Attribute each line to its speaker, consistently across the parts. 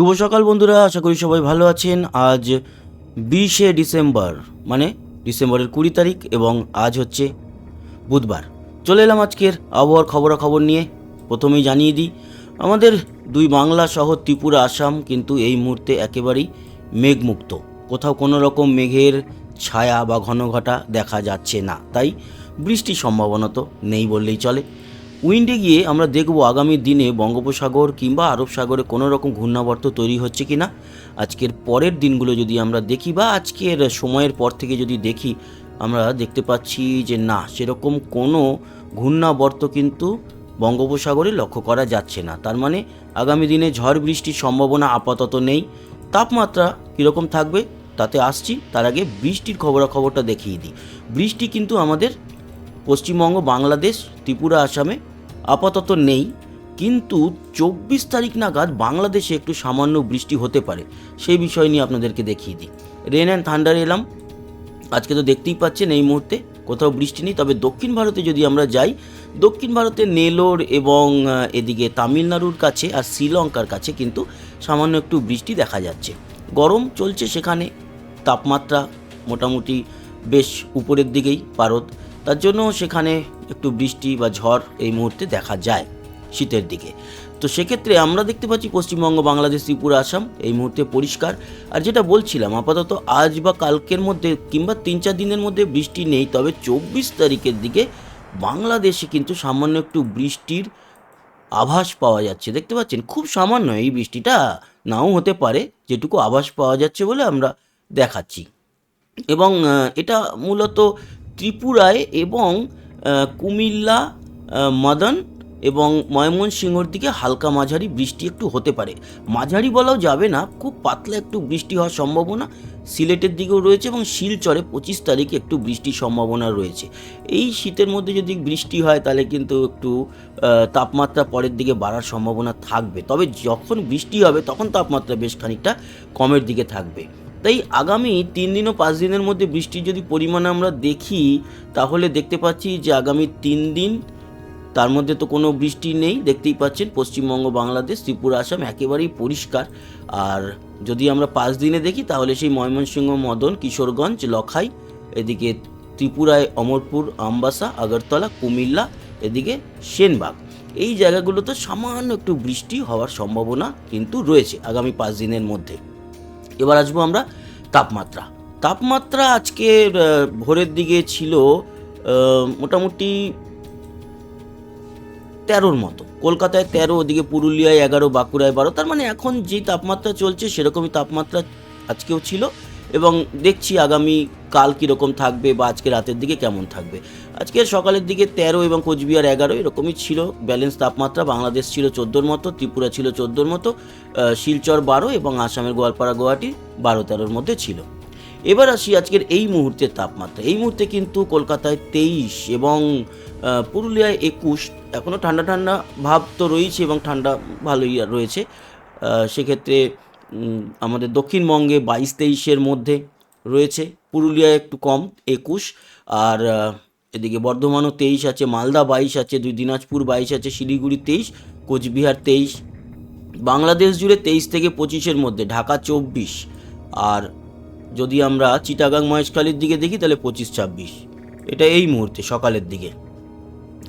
Speaker 1: শুভ সকাল বন্ধুরা, আশা করি সবাই ভালো আছেন। আজ বিশে ডিসেম্বর মানে ডিসেম্বরের কুড়ি তারিখ এবং আজ হচ্ছে বুধবার। চলে এলাম আজকের আবহাওয়ার খবরাখবর নিয়ে। প্রথমেই জানিয়ে দিই, আমাদের দুই বাংলা শহর, ত্রিপুরা, আসাম কিন্তু এই মুহূর্তে একেবারেই মেঘমুক্ত। কোথাও কোনো রকম মেঘের ছায়া বা ঘন ঘটা দেখা যাচ্ছে না। তাই বৃষ্টির সম্ভাবনা তো নেই বললেই চলে। উইন্ডে গিয়ে আমরা দেখব আগামী দিনে বঙ্গোপসাগর কিংবা আরব সাগরে কোনো রকম ঘূর্ণাবর্ত তৈরি হচ্ছে কি না আজকের পরের দিনগুলো যদি আমরা দেখি বা আজকের সময়ের পর থেকে যদি দেখি, আমরা দেখতে পাচ্ছি যে না, সেরকম কোনো ঘূর্ণাবর্ত কিন্তু বঙ্গোপসাগরে লক্ষ্য করা যাচ্ছে না। তার মানে আগামী দিনে ঝড় বৃষ্টির সম্ভাবনা আপাতত নেই। তাপমাত্রা কীরকম থাকবে তাতে আসছি, তার আগে বৃষ্টির খবরাখবরটা দেখিয়ে দিই। বৃষ্টি কিন্তু আমাদের পশ্চিমবঙ্গ, বাংলাদেশ, ত্রিপুরা, আসামে আপাতত নেই। কিন্তু চব্বিশ তারিখ নাগাদ বাংলাদেশে একটু সামান্য বৃষ্টি হতে পারে। সেই বিষয় নিয়ে আপনাদেরকে দেখিয়ে দিই। রেন অ্যান্ড থান্ডার এলাম। আজকে তো দেখতেই পাচ্ছেন এই মুহূর্তে কোথাও বৃষ্টি নেই। তবে দক্ষিণ ভারতে যদি আমরা যাই, দক্ষিণ ভারতে নেলোর এবং এদিকে তামিলনাড়ুর কাছে আর শ্রীলঙ্কার কাছে কিন্তু সামান্য একটু বৃষ্টি দেখা যাচ্ছে। গরম চলছে সেখানে। তাপমাত্রা মোটামুটি বেশ উপরের দিকেই, পারদ। তার জন্য সেখানে একটু বৃষ্টি বা ঝড় এই মুহূর্তে দেখা যায় শীতের দিকে। তো সেক্ষেত্রে আমরা দেখতে পাচ্ছি পশ্চিমবঙ্গ, বাংলাদেশ, ত্রিপুরা, আসাম এই মুহূর্তে পরিষ্কার। আর যেটা বলছিলাম, আপাতত আজ বা কালকের মধ্যে কিংবা তিন চার দিনের মধ্যে বৃষ্টি নেই, তবে চব্বিশ তারিখের দিকে বাংলাদেশে কিন্তু সামান্য একটু বৃষ্টির আভাস পাওয়া যাচ্ছে। দেখতে পাচ্ছেন, খুব সামান্য এই বৃষ্টিটা নাও হতে পারে, যেটুকু আভাস পাওয়া যাচ্ছে বলে আমরা দেখাচ্ছি। এবং এটা মূলত ত্রিপুরায় এবং কুমিল্লা মদন এবং ময়মনসিংহর দিকে হালকা মাঝারি বৃষ্টি একটু হতে পারে। মাঝারি বলাও যাবে না, খুব পাতলা একটু বৃষ্টি হওয়ার সম্ভাবনা। সিলেটের দিকেও রয়েছে এবং শিলচরে পঁচিশ তারিখে একটু বৃষ্টির সম্ভাবনা রয়েছে। এই শীতের মধ্যে যদি বৃষ্টি হয়, তাহলে কিন্তু একটু তাপমাত্রা পরের দিকে বাড়ার সম্ভাবনা থাকবে। তবে যখন বৃষ্টি হবে, তখন তাপমাত্রা বেশ খানিকটা কমের দিকে থাকবে। তাই আগামী তিন দিন ও পাঁচ দিনের মধ্যে বৃষ্টির যদি পরিমাণ আমরা দেখি, তাহলে দেখতে পাচ্ছি যে আগামী তিন দিন তার মধ্যে তো কোনো বৃষ্টি নেই। দেখতেই পাচ্ছেন পশ্চিমবঙ্গ, বাংলাদেশ, ত্রিপুরা, আসাম একেবারেই পরিষ্কার। আর যদি আমরা পাঁচ দিনে দেখি, তাহলে সেই ময়মনসিংহ, মদন, কিশোরগঞ্জ, লখাই, এদিকে ত্রিপুরায় অমরপুর, আমবাসা, আগরতলা, কুমিল্লা, এদিকে সেনবাগ। এই জায়গাগুলোতে সামান্য একটু বৃষ্টি হওয়ার সম্ভাবনা কিন্তু রয়েছে আগামী পাঁচ দিনের মধ্যে। এবার আসব আমরা তাপমাত্রা। তাপমাত্রা আজকে ভোরের দিকে ছিল মোটামুটি তেরোর মতো। কলকাতায় তেরো, ওদিকে পুরুলিয়ায় এগারো, বাঁকুড়ায় বারো। তার মানে এখন যে তাপমাত্রা চলছে, সেরকমই তাপমাত্রা আজকেও ছিল। এবং দেখছি আগামী কাল কীরকম থাকবে বা আজকে রাতের দিকে কেমন থাকবে। আজকে সকালের দিকে তেরো এবং কোচবিহার এগারো এরকমই ছিল। ব্যালেন্স তাপমাত্রা বাংলাদেশ ছিল চোদ্দোর মতো, ত্রিপুরা ছিল চোদ্দোর মতো শিলচর বারো এবং আসামের গোয়ালপাড়া গুয়াহাটি বারো তেরোর মধ্যে ছিল। এবার আসি আজকের এই মুহূর্তের তাপমাত্রা। এই মুহূর্তে কিন্তু কলকাতায় তেইশ এবং পুরুলিয়ায় একুশ। এখনও ঠান্ডা ঠান্ডা ভাব তো রয়েছে এবং ঠান্ডা ভালোই রয়েছে। সেক্ষেত্রে আমাদের দক্ষিণবঙ্গে বাইশ তেইশের মধ্যে রয়েছে পুরুলিয়ায় একটু কম, একুশ, আর এদিকে বর্ধমানও তেইশ আছে, মালদা বাইশ আছে, দুই দিনাজপুর বাইশ আছে, শিলিগুড়ি তেইশ, কোচবিহার তেইশ, বাংলাদেশ জুড়ে তেইশ থেকে পঁচিশের মধ্যে, ঢাকা চব্বিশ, আর যদি আমরা চিটাগাং মহেশখালীর দিকে দেখি তাহলে পঁচিশ ছাব্বিশ, এটা এই মুহূর্তে, সকালের দিকে,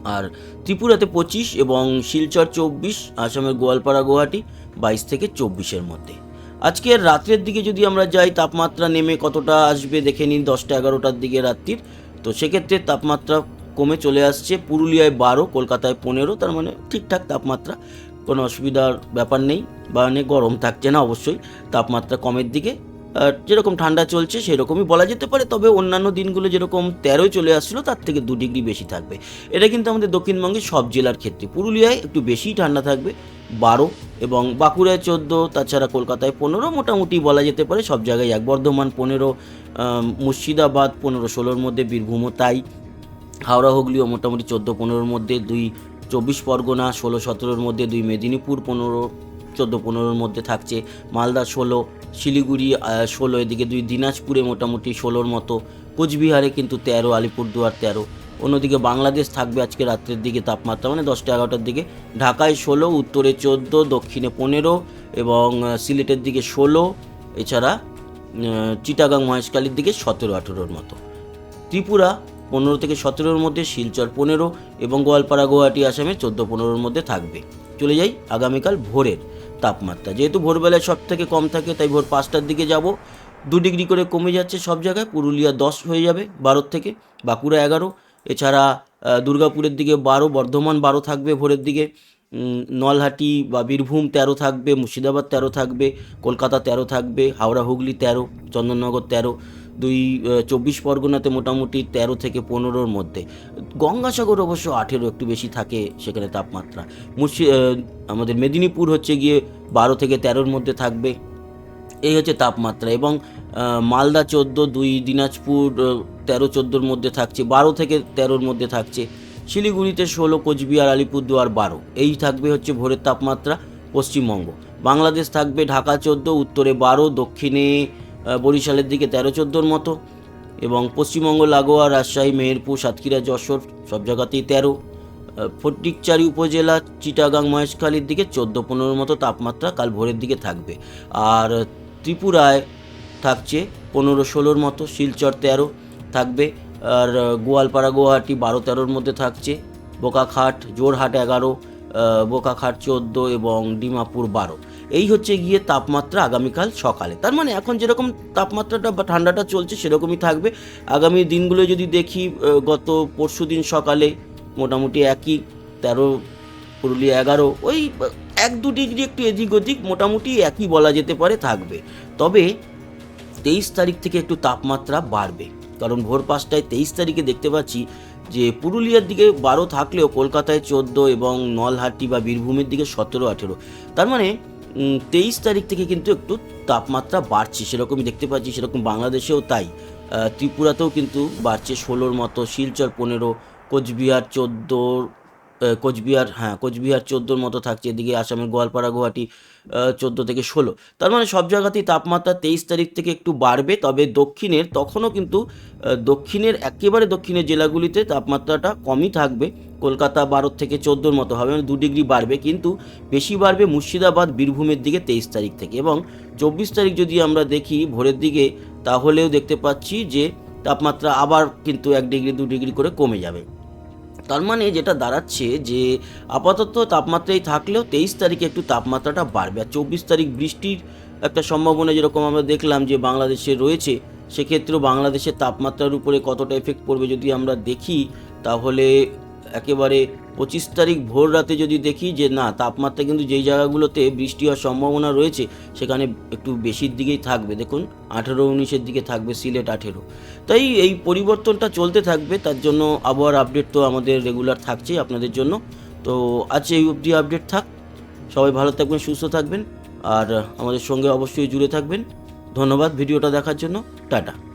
Speaker 1: আর ত্রিপুরাতে পঁচিশ এবং শিলচর চব্বিশ, আসামের গোয়ালপাড়া, গুয়াহাটি বাইশ থেকে চব্বিশের মধ্যে। আজকে রাত্রের দিকে যদি আমরা যাই, তাপমাত্রা নেমে কতটা আসবে দেখে নিন, দশটা এগারোটার দিকে রাত্রির। তো সেক্ষেত্রে তাপমাত্রা কমে চলে আসছে। পুরুলিয়ায় বারো, কলকাতায় পনেরো, তার মানে ঠিকঠাক তাপমাত্রা। কোনো অসুবিধার ব্যাপার নেই, বা অনেক গরম থাকছে না অবশ্যই। তাপমাত্রা কমের দিকে যেরকম ঠান্ডা চলছে সেরকমই বলা যেতে পারে, তবে অন্যান্য দিনগুলো যেরকম তেরোয় চলে আসছিল, তার থেকে দু ডিগ্রি বেশি থাকবে। এটা কিন্তু আমাদের দক্ষিণবঙ্গের সব জেলার ক্ষেত্রে। পুরুলিয়ায় একটু বেশিই ঠান্ডা থাকবে, বারো এবং বাঁকুড়ায় চোদ্দ, তাছাড়া কলকাতায় পনেরো, মোটামুটি বলা যেতে পারে সব জায়গায় এক, বর্ধমান পনেরো মুর্শিদাবাদ পনেরো, ষোলোর মধ্যে বীরভূমও তাই। হাওড়া হুগলিও মোটামুটি চোদ্দ, পনেরোর মধ্যে দুই, চব্বিশ পরগনা, ষোলো, সতেরোর মধ্যে দুই, মেদিনীপুর পনেরো, চোদ্দ, পনেরোর মধ্যে থাকছে মালদা, ষোলো, শিলিগুড়ি ষোলো, এদিকে দুই, দিনাজপুরে মোটামুটি ষোলোর মতো, কোচবিহারে কিন্তু তেরো, আলিপুরদুয়ার তেরো। অন্যদিকে বাংলাদেশ থাকবে আজকে রাত্রের দিকে তাপমাত্রা মানে দশটা এগারোটার দিকে। ঢাকায় ষোলো, উত্তরে চোদ্দ, দক্ষিণে পনেরো এবং সিলেটের দিকে ষোলো, এছাড়া চিটাগাং মহেশকালীর দিকে সতেরো, আঠেরোর মতো। ত্রিপুরা পনেরো থেকে সতেরোর মধ্যে, শিলচর পনেরো এবং গোয়ালপাড়া, গুয়াহাটি, আসামে চোদ্দ, পনেরোর মধ্যে থাকবে। চলে যাই আগামীকাল ভোরের তাপমাত্রা। যেহেতু ভোরবেলায় সব থেকে কম থাকে, তাই ভোর পাঁচটার দিকে যাব। দু ডিগ্রি করে কমে যাচ্ছে সব জায়গায়। পুরুলিয়া দশ হয়ে যাবে বারোর থেকে, বাঁকুড়া এগারো এছাড়া দুর্গাপুরের দিকে বারো, বর্ধমান বারো থাকবে ভোরের দিকে। নলহাটি বা বীরভূম তেরো থাকবে, মুর্শিদাবাদ তেরো থাকবে, কলকাতা তেরো থাকবে, হাওড়া, হুগলি তেরো, চন্দননগর তেরো, দুই চব্বিশ পরগনাতে মোটামুটি তেরো থেকে পনেরোর মধ্যে। গঙ্গাসাগর অবশ্য আঠেরো একটু বেশি থাকে সেখানে তাপমাত্রা। মুর্শি আমাদের মেদিনীপুর হচ্ছে গিয়ে বারো থেকে তেরোর মধ্যে থাকবে। এই হচ্ছে তাপমাত্রা এবং মালদা চোদ্দ, দুই, দিনাজপুর তেরো চোদ্দোর মধ্যে থাকছে, বারো থেকে তেরোর মধ্যে থাকছে। শিলিগুড়িতে ষোলো, কোচবিহার, আলিপুরদুয়ার বারো। এই থাকবে হচ্ছে ভোরের তাপমাত্রা পশ্চিমবঙ্গ। বাংলাদেশ থাকবে ঢাকা চোদ্দ, উত্তরে বারো, দক্ষিণে বরিশালের দিকে তেরো চোদ্দোর মতো। এবং পশ্চিমবঙ্গ, লাগোয়া, রাজশাহী, মেহেরপুর, সাতক্ষীরা, যশোর সব জায়গাতেই তেরো। ফটিকচারি উপজেলা, চিটাগাং, মহেশখালীর দিকে চোদ্দ, পনেরোর মতো তাপমাত্রা কাল ভোরের দিকে থাকবে। আর ত্রিপুরায় থাকছে পনেরো, ষোলোর মতো, শিলচর তেরো থাকবে। আর গোয়ালপাড়া, গুয়াহাটি বারো তেরোর মধ্যে থাকছে। বোকাখাট, জোরহাট এগারো বোকাখাট চোদ্দ এবং ডিমাপুর বারো। এই হচ্ছে গিয়ে তাপমাত্রা আগামীকাল সকালে। তার মানে এখন যেরকম তাপমাত্রাটা বা ঠান্ডাটা চলছে সেরকমই থাকবে। আগামী দিনগুলো যদি দেখি গত পরশু দিন সকালে মোটামুটি একই, তেরো, পুরুলিয়া এগারো, ওই এক দু ডিগ্রি একটু এদিক ওদিক মোটামুটি একই বলা যেতে পারে থাকবে। তবে তেইশ তারিখ থেকে একটু তাপমাত্রা বাড়বে। কারণ ভোর পাঁচটায় তেইশ তারিখে দেখতে পাচ্ছি যে পুরুলিয়ার দিকে বারো থাকলেও কলকাতায় চোদ্দ এবং নলহাটি বা বীরভূমের দিকে সতেরো, আঠেরো। তার মানে তেইশ তারিখ থেকে কিন্তু একটু তাপমাত্রা বাড়ছে, সেরকমই দেখতে পাচ্ছি, সেরকম বাংলাদেশেও তাই। ত্রিপুরাতেও কিন্তু বাড়ছে ষোলোর মতো, শিলচর পনেরো, কোচবিহার চোদ্দোর কোচবিহার হ্যাঁ কোচবিহার চোদ্দোর মতো থাকছে। এদিকে আসামের গোয়ালপাড়া, গুয়াহাটি চোদ্দ থেকে ষোলো। তার মানে সব জায়গাতেই তাপমাত্রা তেইশ তারিখ থেকে একটু বাড়বে, তবে দক্ষিণের, তখনও কিন্তু দক্ষিণের, একেবারে দক্ষিণের জেলাগুলিতে তাপমাত্রাটা কমই থাকবে। কলকাতা বারো থেকে চোদ্দোর মতো হবে মানে দু ডিগ্রি বাড়বে, কিন্তু বেশি বাড়বে মুর্শিদাবাদ, বীরভূমের দিকে তেইশ তারিখ থেকে। এবং চব্বিশ তারিখ যদি আমরা দেখি ভোরের দিকে, তাহলেও দেখতে পাচ্ছি যে তাপমাত্রা আবার কিন্তু এক ডিগ্রি, দু ডিগ্রি করে কমে যাবে। তার মানে যেটা দাঁড়াচ্ছে যে আপাতত তাপমাত্রাই থাকলেও তেইশ তারিখে একটু তাপমাত্রাটা বাড়বে। আর চব্বিশ তারিখ বৃষ্টির একটা সম্ভাবনা যেরকম আমরা দেখলাম যে বাংলাদেশে রয়েছে, সেক্ষেত্রেও বাংলাদেশের তাপমাত্রার উপরে কতটা এফেক্ট পড়বে যদি আমরা দেখি, তাহলে একেবারে পঁচিশ তারিখ ভোর রাতে যদি দেখি যে না, তাপমাত্রা কিন্তু যেই জায়গাগুলোতে বৃষ্টি হওয়ার সম্ভাবনা রয়েছে, সেখানে একটু বেশির দিকেই থাকবে। দেখুন, আঠেরো উনিশের দিকে থাকবে সিলেট আঠেরো। তাই এই পরিবর্তনটা চলতে থাকবে, তার জন্য আবহাওয়ার আপডেট তো আমাদের রেগুলার থাকছেই আপনাদের জন্য। তো আজ এই অবধি আপডেট থাক। সবাই ভালো থাকবেন, সুস্থ থাকবেন। আর আমাদের সঙ্গে অবশ্যই জুড়ে থাকবেন। ধন্যবাদ ভিডিওটা দেখার জন্য। টাটা।